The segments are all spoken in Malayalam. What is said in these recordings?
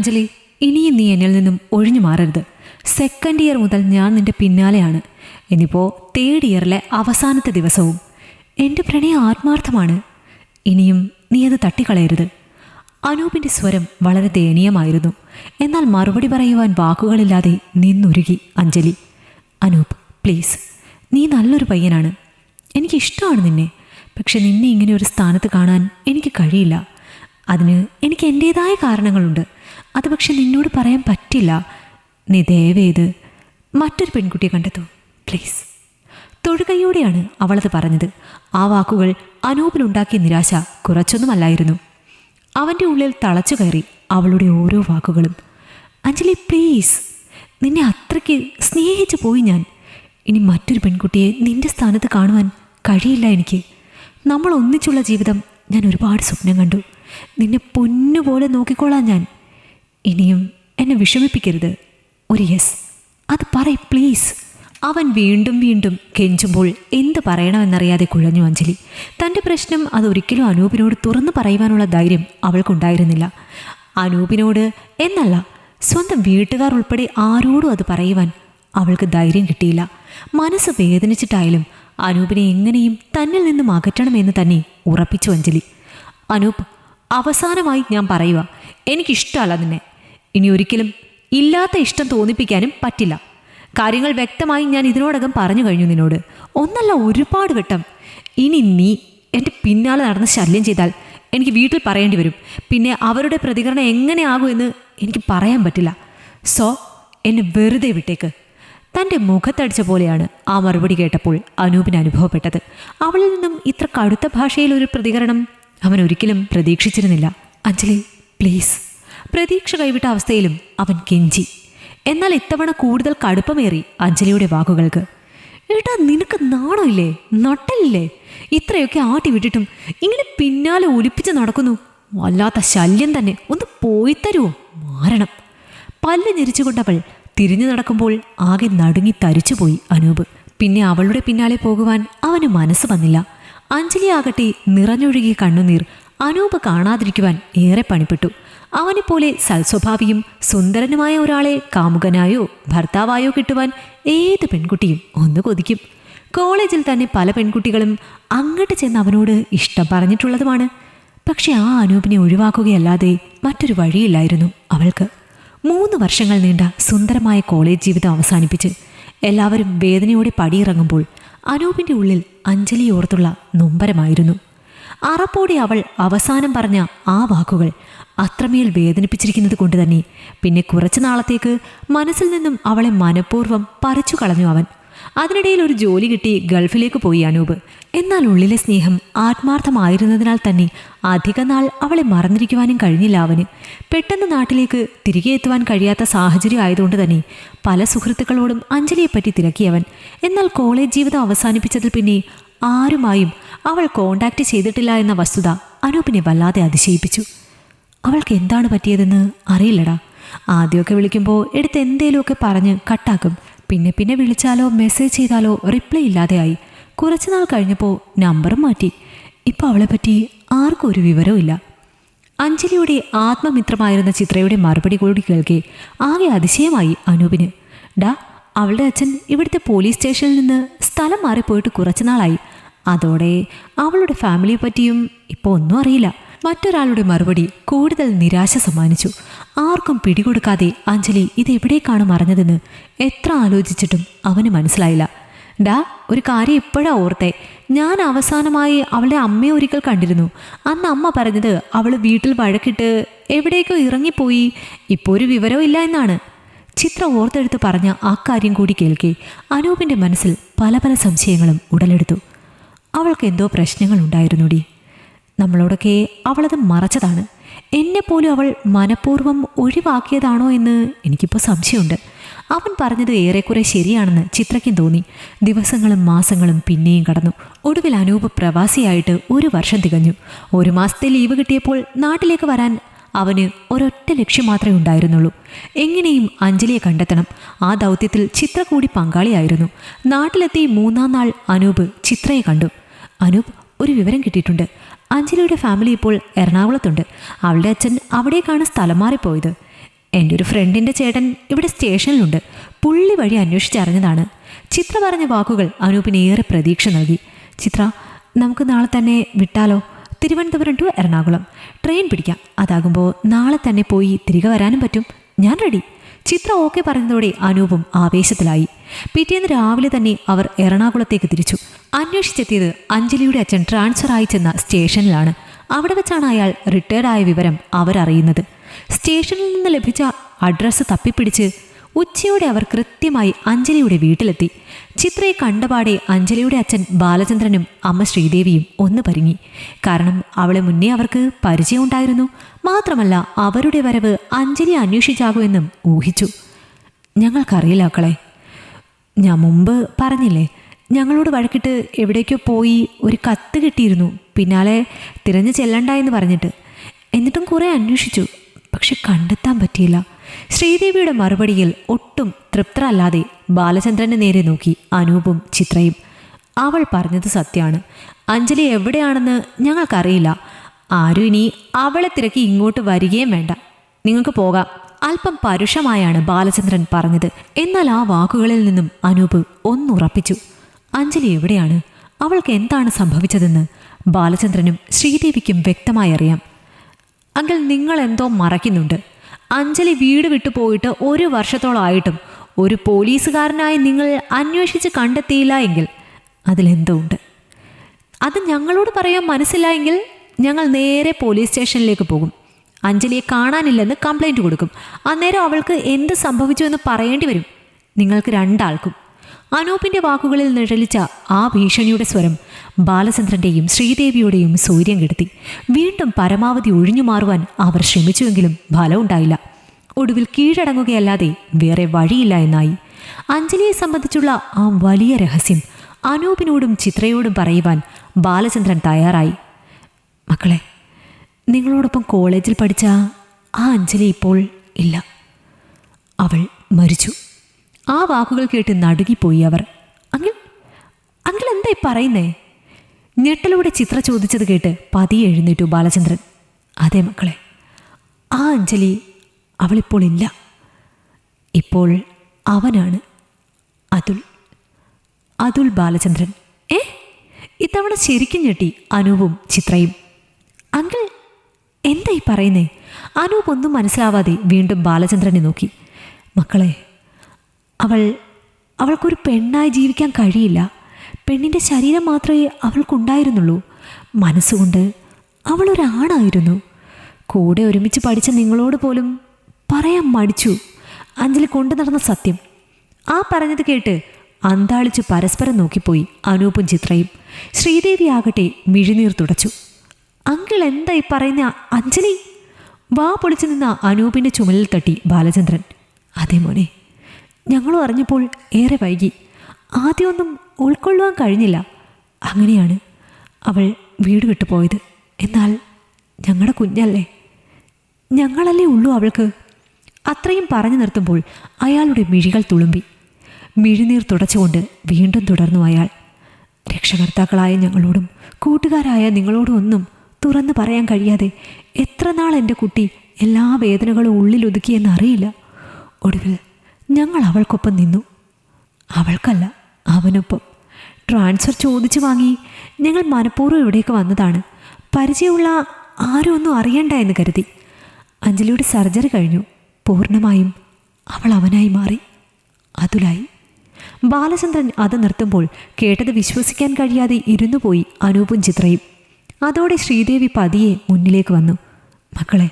അഞ്ജലി ഇനിയും നീ എന്നിൽ നിന്നും ഒഴിഞ്ഞു മാറരുത്. സെക്കൻഡ് ഇയർ മുതൽ ഞാൻ നിന്റെ പിന്നാലെയാണ്. ഇനിയിപ്പോൾ തേർഡ് ഇയറിലെ അവസാനത്തെ ദിവസവും. എന്റെ പ്രണയം ആത്മാർത്ഥമാണ്. ഇനിയും നീ അത് തട്ടിക്കളയരുത്. അനൂപിന്റെ സ്വരം വളരെ ദയനീയമായിരുന്നു. എന്നാൽ മറുപടി പറയുവാൻ വാക്കുകളില്ലാതെ നിന്നുരുകി അഞ്ജലി. അനൂപ് പ്ലീസ് നീ നല്ലൊരു പയ്യനാണ്. എനിക്കിഷ്ടമാണ് നിന്നെ. പക്ഷെ നിന്നെ ഇങ്ങനെ ഒരു സ്ഥാനത്ത് കാണാൻ എനിക്ക് കഴിയില്ല. അതിന് എനിക്ക് എന്റേതായ കാരണങ്ങളുണ്ട്. അത് പക്ഷെ നിന്നോട് പറയാൻ പറ്റില്ല. നീ ദയവേത് മറ്റൊരു പെൺകുട്ടിയെ കണ്ടെത്തൂ. പ്ലീസ് തൊഴുകൈയോടെയാണ് അവളത് പറഞ്ഞത്. ആ വാക്കുകൾ അനൂപിനുണ്ടാക്കിയ നിരാശ കുറച്ചൊന്നുമല്ലായിരുന്നു. അവന്റെ ഉള്ളിൽ തളച്ചു കയറി അവളുടെ ഓരോ വാക്കുകളും. അഞ്ജലി പ്ലീസ് നിന്നെ അത്രയ്ക്ക് സ്നേഹിച്ചു പോയി ഞാൻ. ഇനി മറ്റൊരു പെൺകുട്ടിയെ നിന്റെ സ്ഥാനത്ത് കാണുവാൻ കഴിയില്ല എനിക്ക്. നമ്മൾ ഒന്നിച്ചുള്ള ജീവിതം ഞാൻ ഒരുപാട് സ്വപ്നം കണ്ടു. നിന്നെ പൊന്നുപോലെ നോക്കിക്കോളാം ഞാൻ ഇനിയും എന്നെ വിഷമിപ്പിക്കരുത്. ഒരു യെസ് അത് പറയ് പ്ലീസ് അവൻ വീണ്ടും വീണ്ടും കെഞ്ചുമ്പോൾ എന്ത് പറയണമെന്നറിയാതെ കുഴഞ്ഞു അഞ്ജലി. തന്റെ പ്രശ്നം അതൊരിക്കലും അനൂപിനോട് തുറന്നു പറയുവാനുള്ള ധൈര്യം അവൾക്കുണ്ടായിരുന്നില്ല. അനൂപിനോട് എന്നല്ല സ്വന്തം വീട്ടുകാർ ഉൾപ്പെടെ ആരോടും അത് പറയുവാൻ അവൾക്ക് ധൈര്യം കിട്ടിയില്ല. മനസ്സ് വേദനിച്ചിട്ടായാലും അനൂപിനെ എങ്ങനെയും തന്നിൽ നിന്നും അകറ്റണമെന്ന് തന്നെ ഉറപ്പിച്ചു അഞ്ജലി. അനൂപ് അവസാനമായി ഞാൻ പറയുക എനിക്കിഷ്ടമല്ല നിന്നെ. ഇനി ഒരിക്കലും ഇല്ലാത്ത ഇഷ്ടം തോന്നിപ്പിക്കാനും പറ്റില്ല. കാര്യങ്ങൾ വ്യക്തമായി ഞാൻ ഇതിനോടകം പറഞ്ഞു കഴിഞ്ഞു നിന്നോട്. ഒന്നല്ല ഒരുപാട് വട്ടം. ഇനി നീ എന്റെ പിന്നാലെ നടന്ന് ശല്യം ചെയ്താൽ എനിക്ക് വീട്ടിൽ പറയേണ്ടി വരും. പിന്നെ അവരുടെ പ്രതികരണം എങ്ങനെയാകുമെന്ന് എനിക്ക് പറയാൻ പറ്റില്ല. സോ എന്നെ വെറുതെ വിട്ടേക്ക്. തന്റെ മുഖത്തടിച്ച പോലെയാണ് ആ മറുപടി കേട്ടപ്പോൾ അനൂപിന് അനുഭവപ്പെട്ടത്. അവളിൽ നിന്നും ഇത്ര കടുത്ത ഭാഷയിൽ ഒരു പ്രതികരണം അവൻ ഒരിക്കലും പ്രതീക്ഷിച്ചിരുന്നില്ല. അഞ്ജലി പ്ലീസ്. പ്രതീക്ഷ കൈവിട്ട അവസ്ഥയിലും അവൻ കെഞ്ചി. എന്നാൽ ഇത്തവണ കൂടുതൽ കടുപ്പമേറി അഞ്ജലിയുടെ വാക്കുകൾക്ക്. ഏട്ടാ നിനക്ക് നാണമില്ലേ? നട്ടലില്ലേ? ഇത്രയൊക്കെ ആട്ടി വിട്ടിട്ടും ഇങ്ങനെ പിന്നാലെ ഒലിപ്പിച്ച് നടക്കുന്നു. വല്ലാത്ത ശല്യം തന്നെ. ഒന്ന് പോയി തരുമോ മാരണം. പല്ല് ഞെരിച്ചുകൊണ്ടവൾ തിരിഞ്ഞു നടക്കുമ്പോൾ ആകെ നടുങ്ങി തരിച്ചുപോയി അനൂപ്. പിന്നെ അവളുടെ പിന്നാലെ പോകുവാൻ അവന് മനസ്സ് വന്നില്ല. അഞ്ജലി ആകട്ടെ നിറഞ്ഞൊഴുകിയ കണ്ണുനീർ അനൂപ് കാണാതിരിക്കുവാൻ ഏറെ പണിപ്പെട്ടു. അവനെപ്പോലെ സൽസ്വഭാവിയും സുന്ദരനുമായ ഒരാളെ കാമുകനായോ ഭർത്താവായോ കിട്ടുവാൻ ഏത് പെൺകുട്ടിയും ഒന്ന് കൊതിക്കും. കോളേജിൽ തന്നെ പല പെൺകുട്ടികളും അങ്ങോട്ട് ചെന്ന് അവനോട് ഇഷ്ടം പറഞ്ഞിട്ടുള്ളതുമാണ്. പക്ഷെ ആ അനൂപിനെ ഒഴിവാക്കുകയല്ലാതെ മറ്റൊരു വഴിയില്ലായിരുന്നു അവൾക്ക്. മൂന്ന് വർഷങ്ങൾ നീണ്ട സുന്ദരമായ കോളേജ് ജീവിതം അവസാനിപ്പിച്ച് എല്ലാവരും വേദനയോടെ പടിയിറങ്ങുമ്പോൾ അനൂപിന്റെ ഉള്ളിൽ അഞ്ജലി ഓർത്തുള്ള നൊമ്പരമായിരുന്നു. അറപ്പോടെ അവൾ അവസാനം പറഞ്ഞ ആ വാക്കുകൾ അത്രമേൽ വേദനിപ്പിച്ചിരിക്കുന്നത് കൊണ്ട് തന്നെ. പിന്നെ കുറച്ചു നാളത്തേക്ക് മനസ്സിൽ നിന്നും അവളെ മനഃപൂർവം പറിച്ചു കളഞ്ഞു അവൻ. അതിനിടയിൽ ഒരു ജോലി കിട്ടി ഗൾഫിലേക്ക് പോയി അനൂപ്. എന്നാൽ ഉള്ളിലെ സ്നേഹം ആത്മാർത്ഥമായിരുന്നതിനാൽ തന്നെ അധികനാൾ അവളെ മറന്നിരിക്കുവാനും കഴിഞ്ഞില്ല അവന്. പെട്ടെന്ന് നാട്ടിലേക്ക് തിരികെ എത്തുവാൻ കഴിയാത്ത സാഹചര്യം ആയതുകൊണ്ട് തന്നെ പല സുഹൃത്തുക്കളോടും അഞ്ജലിയെപ്പറ്റി തിരക്കിയവൻ. എന്നാൽ കോളേജ് ജീവിതം അവസാനിപ്പിച്ചതിൽ പിന്നെ ആരുമായും അവൾ കോണ്ടാക്ട് ചെയ്തിട്ടില്ല എന്ന വസ്തുത അനൂപിനെ വല്ലാതെ അതിശയിപ്പിച്ചു. അവൾക്ക് എന്താണ് പറ്റിയതെന്ന് അറിയില്ലടാ. ആദ്യമൊക്കെ വിളിക്കുമ്പോൾ എടുത്ത് എന്തേലുമൊക്കെ പറഞ്ഞ് കട്ടാക്കും. പിന്നെ പിന്നെ വിളിച്ചാലോ മെസ്സേജ് ചെയ്താലോ റിപ്ലൈ ഇല്ലാതെയായി. കുറച്ച് നാൾ കഴിഞ്ഞപ്പോൾ നമ്പറും മാറ്റി ഇപ്പോൾ അവളെപ്പറ്റി ആർക്കും ഒരു വിവരവുമില്ല. അഞ്ജലിയുടെ ആത്മമിത്രമായിരുന്ന ചിത്രയുടെ മറുപടി കൂടി കേൾക്കെ ആകെ അതിശയമായി അനൂപിന്. ഡാ അവളുടെ അച്ഛൻ ഇവിടുത്തെ പോലീസ് സ്റ്റേഷനിൽ നിന്ന് സ്ഥലം മാറിപ്പോയിട്ട് കുറച്ചു നാളായി അതോടെ അവളുടെ ഫാമിലിയെ പറ്റിയും ഇപ്പോൾ ഒന്നും അറിയില്ല. മറ്റൊരാളുടെ മറുപടി കൂടുതൽ നിരാശ സമ്മാനിച്ചു. ആർക്കും പിടികൊടുക്കാതെ അഞ്ജലി ഇതെവിടേക്കാണ് മറഞ്ഞതെന്ന് എത്ര ആലോചിച്ചിട്ടും അവന് മനസ്സിലായില്ല. ഡാ ഒരു കാര്യം ഇപ്പോഴാ ഓർത്തെ. ഞാൻ അവസാനമായി അവളുടെ അമ്മയെ ഒരിക്കൽ കണ്ടിരുന്നു. അന്ന് അമ്മ പറഞ്ഞത് അവൾ വീട്ടിൽ വഴക്കിട്ട് എവിടേക്കോ ഇറങ്ങിപ്പോയി. ഇപ്പോൾ ഒരു വിവരവും ഇല്ല എന്നാണ്. ചിത്ര ഓർത്തെടുത്ത് പറഞ്ഞ ആ കാര്യം കൂടി കേൾക്കെ അനൂപിന്റെ മനസ്സിൽ പല പല സംശയങ്ങളും ഉടലെടുത്തു. അവൾക്ക് എന്തോ പ്രശ്നങ്ങളുണ്ടായിരുന്നുടി. നമ്മളോടൊക്കെ അവളത് മറച്ചതാണ്. എന്നെപ്പോലും അവൾ മനഃപൂർവം ഒഴിവാക്കിയതാണോ എന്ന് എനിക്കിപ്പോൾ സംശയമുണ്ട്. അവൻ പറഞ്ഞത് ഏറെക്കുറെ ശരിയാണെന്ന് ചിത്രയ്ക്കും തോന്നി. ദിവസങ്ങളും മാസങ്ങളും പിന്നെയും കടന്നു. ഒടുവിൽ അനൂപ് പ്രവാസിയായിട്ട് ഒരു വർഷം തികഞ്ഞു. ഒരു മാസത്തെ ലീവ് കിട്ടിയപ്പോൾ നാട്ടിലേക്ക് വരാൻ അവന് ഒരൊറ്റ ലക്ഷ്യം മാത്രമേ ഉണ്ടായിരുന്നുള്ളൂ. എങ്ങനെയും അഞ്ജലിയെ കണ്ടെത്തണം. ആ ദൗത്യത്തിൽ ചിത്ര കൂടി പങ്കാളിയായിരുന്നു. നാട്ടിലെത്തി മൂന്നാം നാൾ അനൂപ് ചിത്രയെ കണ്ടു. അനൂപ് ഒരു വിവരം കിട്ടിയിട്ടുണ്ട്. അഞ്ജലിയുടെ ഫാമിലി ഇപ്പോൾ എറണാകുളത്തുണ്ട്. അവളുടെ അച്ഛൻ അവിടേക്കാണ് സ്ഥലം മാറിപ്പോയത്. എന്റെ ഒരു ഫ്രണ്ടിന്റെ ചേട്ടൻ ഇവിടെ സ്റ്റേഷനിലുണ്ട്. പുള്ളി വഴി അന്വേഷിച്ചറിഞ്ഞതാണ്. ചിത്ര പറഞ്ഞ വാക്കുകൾ അനൂപിന് ഏറെ പ്രതീക്ഷ നൽകി. ചിത്ര നമുക്ക് നാളെ തന്നെ വിട്ടാലോ? തിരുവനന്തപുരം ടു എറണാകുളം. ട്രെയിൻ പിടിക്കാം. അതാകുമ്പോൾ നാളെ തന്നെ പോയി തിരികെ വരാനും പറ്റും. ഞാൻ റെഡി ചിത്ര ഓക്കെ പറഞ്ഞതോടെ അനൂപും ആവേശത്തിലായി. പിറ്റേന്ന് രാവിലെ തന്നെ അവർ എറണാകുളത്തേക്ക് തിരിച്ചു. അന്വേഷിച്ചെത്തിയത് അഞ്ജലിയുടെ അച്ഛൻ ട്രാൻസ്ഫർ ആയി ചെന്ന സ്റ്റേഷനിലാണ്. അവിടെ വെച്ചാണ് അയാൾ റിട്ടയർഡായ വിവരം അവരറിയുന്നത്. സ്റ്റേഷനിൽ നിന്ന് ലഭിച്ച അഡ്രസ്സ് തപ്പിപ്പിടിച്ച് ഉച്ചയോടെ അവർ കൃത്യമായി അഞ്ജലിയുടെ വീട്ടിലെത്തി. ചിത്രയെ കണ്ടപാടെ അഞ്ജലിയുടെ അച്ഛൻ ബാലചന്ദ്രനും അമ്മ ശ്രീദേവിയും ഒന്ന് പരിങ്ങി. കാരണം അവളെ മുന്നേ അവർക്ക് പരിചയമുണ്ടായിരുന്നു. മാത്രമല്ല അവരുടെ വരവ് അഞ്ജലി അന്വേഷിച്ചാകുമെന്നും ഊഹിച്ചു. ഞങ്ങൾക്കറിയില്ല ഞാൻ മുമ്പ് പറഞ്ഞില്ലേ ഞങ്ങളോട് വഴക്കിട്ട് എവിടേക്കോ പോയി ഒരു കത്ത് കിട്ടിയിരുന്നു. പിന്നാലെ തിരഞ്ഞു ചെല്ലണ്ട എന്ന് പറഞ്ഞിട്ട്. എന്നിട്ടും കുറേ അന്വേഷിച്ചു. പക്ഷെ കണ്ടെത്താൻ പറ്റിയില്ല. ശ്രീദേവിയുടെ മറുപടിയിൽ ഒട്ടും തൃപ്തരല്ലാതെ ബാലചന്ദ്രനെ നേരെ നോക്കി അനൂപും ചിത്രയും. അവൾ പറഞ്ഞത് സത്യമാണ്. അഞ്ജലി എവിടെയാണെന്ന് ഞങ്ങൾക്കറിയില്ല. ആരും ഇനി അവളെ തിരക്കി ഇങ്ങോട്ട് വരികയും വേണ്ട. നിങ്ങൾക്ക് പോകാം. അല്പം പരുഷമായാണ് ബാലചന്ദ്രൻ പറഞ്ഞത്. എന്നാൽ ആ വാക്കുകളിൽ നിന്നും അനൂപ് ഒന്നുറപ്പിച്ചു. അഞ്ജലി എവിടെയാണ്? അവൾക്ക് എന്താണ് സംഭവിച്ചതെന്ന് ബാലചന്ദ്രനും ശ്രീദേവിക്കും വ്യക്തമായി അറിയാം അങ്കിൾ നിങ്ങൾ എന്തോ മറയ്ക്കുന്നുണ്ട്. അഞ്ജലി വീട് വിട്ടു പോയിട്ട് ഒരു വർഷത്തോളമായിട്ടും ഒരു പോലീസുകാരനായി നിങ്ങൾ അന്വേഷിച്ച് കണ്ടെത്തിയില്ല എങ്കിൽ അതിലെന്തോ ഉണ്ട് അത് ഞങ്ങളോട് പറയാൻ മനസ്സില്ല എങ്കിൽ ഞങ്ങൾ നേരെ പോലീസ് സ്റ്റേഷനിലേക്ക് പോകും. അഞ്ജലിയെ കാണാനില്ലെന്ന് കംപ്ലൈന്റ് കൊടുക്കും. അന്നേരം അവൾക്ക് എന്ത് സംഭവിച്ചു എന്ന് പറയേണ്ടി വരും. നിങ്ങൾക്ക് രണ്ടാൾക്കും. അനൂപിന്റെ വാക്കുകളിൽ നിഴലിച്ച ആ ഭീഷണിയുടെ സ്വരം ബാലചന്ദ്രന്റെയും ശ്രീദേവിയുടെയും സൂര്യം കെടുത്തി. വീണ്ടും പരമാവധി ഒഴിഞ്ഞു മാറുവാൻ അവർ ശ്രമിച്ചുവെങ്കിലും ഫലമുണ്ടായില്ല. ഒടുവിൽ കീഴടങ്ങുകയല്ലാതെ വേറെ വഴിയില്ല എന്നായി. അഞ്ജലിയെ സംബന്ധിച്ചുള്ള ആ വലിയ രഹസ്യം അനൂപിനോടും ചിത്രയോടും പറയുവാൻ ബാലചന്ദ്രൻ തയ്യാറായി. മക്കളെ നിങ്ങളോടൊപ്പം കോളേജിൽ പഠിച്ച ആ അഞ്ജലി ഇപ്പോൾ ഇല്ല. അവൾ മരിച്ചു. ആ വാക്കുകൾ കേട്ട് നടുകിപ്പോയി അവർ. അങ്കിൾ അങ്കിൾ എന്തായി പറയുന്നേ? ഞെട്ടലൂടെ ചിത്ര ചോദിച്ചത് കേട്ട് പതിയെ എഴുന്നേറ്റു ബാലചന്ദ്രൻ. അതെ മക്കളെ ആ അഞ്ജലി അവളിപ്പോൾ ഇല്ല. ഇപ്പോൾ അവനാണ് അതുൽ. അതുൽ ബാലചന്ദ്രൻ. ഏ? ഇത്തവണ ശരിക്കും ഞെട്ടി അനൂപും ചിത്രയും. അങ്കിൾ എന്തായി പറയുന്നേ? അനൂപ് ഒന്നും മനസ്സിലാവാതെ വീണ്ടും ബാലചന്ദ്രനെ നോക്കി. മക്കളെ അവൾ അവൾക്കൊരു പെണ്ണായി ജീവിക്കാൻ കഴിയില്ല. പെണ്ണിന്റെ ശരീരം മാത്രമേ അവൾക്കുണ്ടായിരുന്നുള്ളൂ. മനസ്സുകൊണ്ട് അവളൊരാണായിരുന്നു കൂടെ ഒരുമിച്ച് പഠിച്ച നിങ്ങളോട് പോലും പറയാൻ മടിച്ചു. അഞ്ജലി കൊണ്ടു നടന്ന സത്യം. ആ പറഞ്ഞത് കേട്ട് അന്താളിച്ച് പരസ്പരം നോക്കിപ്പോയി അനൂപും ചിത്രയും. ശ്രീദേവി ആകട്ടെ മിഴിനീർ തുടച്ചു. അങ്കിൾ എന്താ ഈ പറയുന്ന അഞ്ജലി? വാ പൊളിച്ചു നിന്ന അനൂപിന്റെ ചുമലിൽ തട്ടി ബാലചന്ദ്രൻ. അതേ മോനെ ഞങ്ങളും അറിഞ്ഞപ്പോൾ ഏറെ വൈകി. ആദ്യമൊന്നും ഉൾക്കൊള്ളുവാൻ കഴിഞ്ഞില്ല. അങ്ങനെയാണ് അവൾ വീട് വിട്ടു പോയത്. എന്നാൽ ഞങ്ങളുടെ കുഞ്ഞല്ലേ? ഞങ്ങളല്ലേ ഉള്ളൂ അവൾക്ക്. അത്രയും പറഞ്ഞു നിർത്തുമ്പോൾ അയാളുടെ മിഴികൾ തുളുമ്പി. മിഴിനീർ തുടച്ചുകൊണ്ട് വീണ്ടും തുടർന്നു അയാൾ. രക്ഷകർത്താക്കളായ ഞങ്ങളോടും കൂട്ടുകാരായ നിങ്ങളോടും ഒന്നും തുറന്നു പറയാൻ കഴിയാതെ എത്ര നാൾ എന്റെ കുട്ടി എല്ലാ വേദനകളും ഉള്ളിലൊതുക്കിയെന്നറിയില്ല ഒടുവിൽ ഞങ്ങൾ അവൾക്കൊപ്പം നിന്നു. അവൾക്കല്ല അവനൊപ്പം. ട്രാൻസ്ഫർ ചോദിച്ചു വാങ്ങി ഞങ്ങൾ മനഃപൂർവം ഇവിടേക്ക് വന്നതാണ്. പരിചയമുള്ള ആരും ഒന്നും അറിയണ്ട എന്ന് കരുതി. അഞ്ജലിയുടെ സർജറി കഴിഞ്ഞു. പൂർണമായും അവൾ അവനായി മാറി. അതുലായി. ബാലചന്ദ്രൻ അത് നിർത്തുമ്പോൾ കേട്ടത് വിശ്വസിക്കാൻ കഴിയാതെ ഇരുന്നു പോയി അനൂപും ചിത്രയും. അതോടെ ശ്രീദേവി പതിയെ മുന്നിലേക്ക് വന്നു. മക്കളെ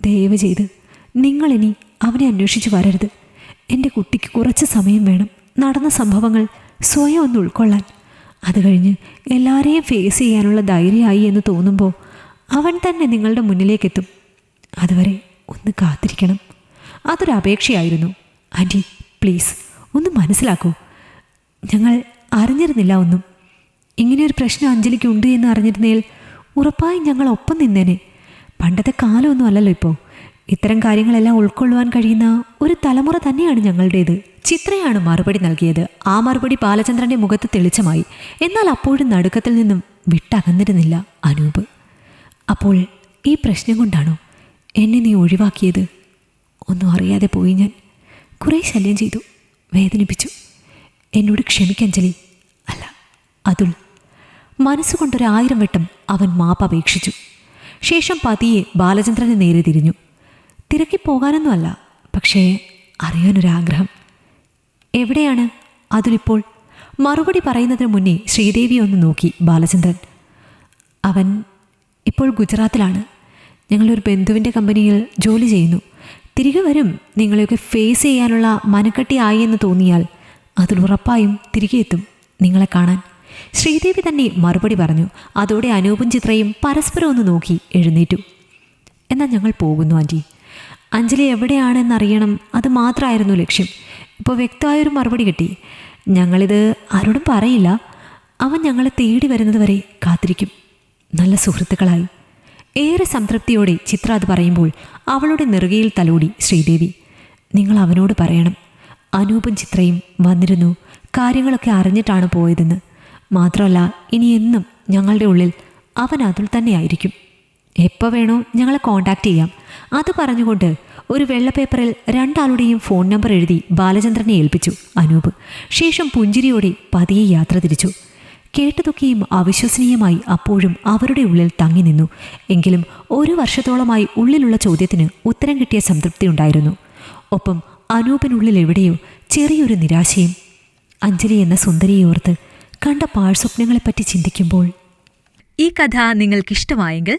ദയവ് ചെയ്ത് നിങ്ങളിനി അവനെ അന്വേഷിച്ചു വരരുത്. എന്റെ കുട്ടിക്ക് കുറച്ച് സമയം വേണം നടന്ന സംഭവങ്ങൾ സ്വയം ഒന്ന് ഉൾക്കൊള്ളാൻ. അത് കഴിഞ്ഞ് എല്ലാവരെയും ഫേസ് ചെയ്യാനുള്ള ധൈര്യമായി എന്ന് തോന്നുമ്പോൾ അവൻ തന്നെ നിങ്ങളുടെ മുന്നിലേക്കെത്തും. അതുവരെ ഒന്ന് കാത്തിരിക്കണം. അതൊരു അപേക്ഷയായിരുന്നു. ആന്റി പ്ലീസ് ഒന്ന് മനസ്സിലാക്കൂ. ഞങ്ങൾ അറിഞ്ഞിരുന്നില്ല ഒന്നും. ഇങ്ങനെയൊരു പ്രശ്നം അഞ്ജലിക്ക് ഉണ്ട് എന്ന് അറിഞ്ഞിരുന്നേൽ ഉറപ്പായും ഞങ്ങൾ ഒപ്പം നിന്നേനെ. പണ്ടത്തെ കാലമൊന്നും അല്ലല്ലോ ഇപ്പോൾ ഇത്തരം കാര്യങ്ങളെല്ലാം ഉൾക്കൊള്ളുവാൻ കഴിയുന്ന ഒരു തലമുറ തന്നെയാണ് ഞങ്ങളുടേത്. ചിത്രയാണ് മറുപടി നൽകിയത്. ആ മറുപടി ബാലചന്ദ്രന്റെ മുഖത്ത് തെളിച്ചമായി. എന്നാൽ അപ്പോഴും നടുക്കത്തിൽ നിന്നും വിട്ടകന്നിരുന്നില്ല അനൂപ്. അപ്പോൾ ഈ പ്രശ്നം കൊണ്ടാണോ എന്നെ നീ ഒഴിവാക്കിയത്? ഒന്നും അറിയാതെ പോയി ഞാൻ കുറേ ശല്യം ചെയ്തു വേദനിപ്പിച്ചു. എന്നോട് ക്ഷമിക്കഞ്ജലി അല്ല അതുൽ. മനസ്സുകൊണ്ടൊരായിരം വട്ടം അവൻ മാപ്പ് അപേക്ഷിച്ചു. ശേഷം പതിയെ ബാലചന്ദ്രനെ നേരെ തിരിഞ്ഞു. തിരക്കി പോകാനൊന്നുമല്ല പക്ഷേ അറിയാനൊരാഗ്രഹം. എവിടെയാണ്? അതിലിപ്പോൾ മറുപടി പറയുന്നതിന് മുന്നേ ശ്രീദേവി ഒന്ന് നോക്കി ബാലചന്ദ്രൻ. അവൻ ഇപ്പോൾ ഗുജറാത്തിലാണ്. ഞങ്ങളൊരു ബന്ധുവിന്റെ കമ്പനിയിൽ ജോലി ചെയ്യുന്നു. തിരികെ വരും. നിങ്ങളെയൊക്കെ ഫേസ് ചെയ്യാനുള്ള മനക്കെട്ടിയായി എന്ന് തോന്നിയാൽ അതിൽ ഉറപ്പായും തിരികെ എത്തും നിങ്ങളെ കാണാൻ. ശ്രീദേവി തന്നെ മറുപടി പറഞ്ഞു. അതോടെ അനൂപും ചിത്രയും പരസ്പരം ഒന്ന് നോക്കി എഴുന്നേറ്റു. എന്നാൽ ഞങ്ങൾ പോകുന്നു ആന്റി. അഞ്ജലി എവിടെയാണെന്നറിയണം അത് മാത്രമായിരുന്നു ലക്ഷ്യം. ഇപ്പോൾ വ്യക്തമായൊരു മറുപടി കിട്ടി. ഞങ്ങളിത് ആരോടും പറയില്ല. അവൻ ഞങ്ങളെ തേടി വരുന്നത് വരെ കാത്തിരിക്കും. നല്ല സുഹൃത്തുക്കളായി. ഏറെ സംതൃപ്തിയോടെ ചിത്ര അത് പറയുമ്പോൾ അവളുടെ നെറുകയിൽ തലോടി ശ്രീദേവി. നിങ്ങൾ അവനോട് പറയണം. അനൂപും ചിത്രയും വന്നിരുന്നു. കാര്യങ്ങളൊക്കെ അറിഞ്ഞിട്ടാണ് പോയതെന്ന്. മാത്രമല്ല ഇനി എന്നും ഞങ്ങളുടെ ഉള്ളിൽ അവൻ അതിൽ തന്നെയായിരിക്കും എപ്പോൾ വേണോ ഞങ്ങളെ കോണ്ടാക്ട് ചെയ്യാം. അത് പറഞ്ഞുകൊണ്ട് ഒരു വെള്ള പേപ്പറിൽ രണ്ടാളുടെയും ഫോൺ നമ്പർ എഴുതി ബാലചന്ദ്രനെ ഏൽപ്പിച്ചു അനൂപ്. ശേഷം പുഞ്ചിരിയോടെ പതിയെ യാത്ര തിരിച്ചു. കേട്ടതൊക്കെയും അവിശ്വസനീയമായി അപ്പോഴും അവരുടെ ഉള്ളിൽ തങ്ങി നിന്നു. എങ്കിലും ഒരു വർഷത്തോളമായി ഉള്ളിലുള്ള ചോദ്യത്തിന് ഉത്തരം കിട്ടിയ സംതൃപ്തി ഉണ്ടായിരുന്നു. ഒപ്പം അനൂപിനുള്ളിൽ എവിടെയോ ചെറിയൊരു നിരാശയും അഞ്ജലി എന്ന സുന്ദരിയെ ഓർത്ത് കണ്ട പാഴ്സ്വപ്നങ്ങളെപ്പറ്റി ചിന്തിക്കുമ്പോൾ ഈ കഥ നിങ്ങൾക്കിഷ്ടമായെങ്കിൽ